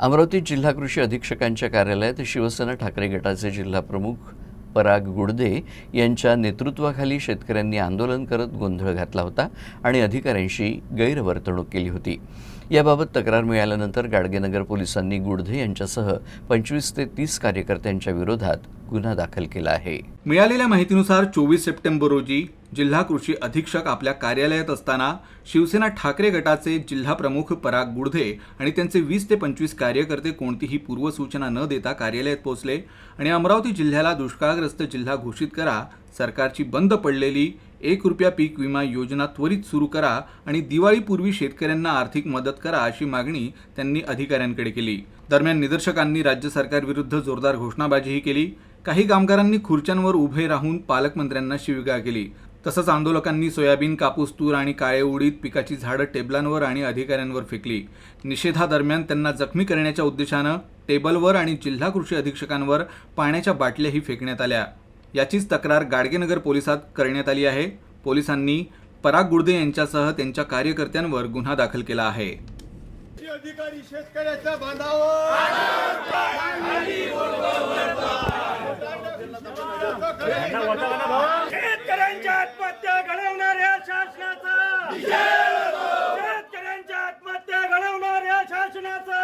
अमरावती जिल्हा कृषी अधीक्षकांच्या कार्यालयात शिवसेना ठाकरे गटाचे जिल्हा प्रमुख पराग गुडदे यांच्या नेतृत्वाखाली शेतकऱ्यांनी आंदोलन करत गोंधळ घातला होता आणि अधिकाऱ्यांशी गैरवर्तणूक केली होती. याबाबत तक्रार मिळाल्यानंतर गाडगेनगर पोलिसांनी गुडधे यांच्यासह पंचवीस ते तीस कार्यकर्त्यांच्या विरोधात गुन्हा दाखल केला आहे. मिळालेल्या माहितीनुसार चोवीस सप्टेंबर रोजी जिल्हा कृषी अधीक्षक आपल्या कार्यालयात असताना शिवसेना ठाकरे गटाचे जिल्हा प्रमुख पराग गुडधे आणि त्यांचे वीस ते पंचवीस कार्यकर्ते कोणतीही पूर्वसूचना न देता कार्यालयात पोहोचले आणि अमरावती जिल्ह्याला दुष्काळग्रस्त जिल्हा घोषित करा सरकारची बंद पडलेली एक रुपया पीक विमा योजना त्वरित सुरू करा आणि दिवाळीपूर्वी शेतकऱ्यांना आर्थिक मदत करा अशी मागणी त्यांनी अधिकाऱ्यांकडे केली. दरम्यान निदर्शकांनी राज्य सरकारविरुद्ध जोरदार घोषणाबाजीही केली. काही कामगारांनी खुर्च्यांवर उभे राहून पालकमंत्र्यांना शिवीगाळ केली. तसंच आंदोलकांनी सोयाबीन कापूस तूर आणि काळे उडीद पिकाची झाडं टेबलांवर आणि अधिकाऱ्यांवर फेकली. निषेधादरम्यान त्यांना जखमी करण्याच्या उद्देशानं टेबलवर आणि जिल्हा कृषी अधीक्षकांवर पाण्याच्या बाटल्याही फेकण्यात आल्या. याचीच तक्रार गाडगेनगर पोलिसात करण्यात आली आहे. पोलिसांनी पराग गुडदे यांच्यासह त्यांच्या कार्यकर्त्यांवर गुन्हा दाखल केला आहे कृषी अधिकारी शेतकऱ्याच्या बांधावर शेतकऱ्यांच्या आत्महत्या घडवणाऱ्या शासनाचा. शेतकऱ्यांच्या आत्महत्या घडवणाऱ्या शासनाचा.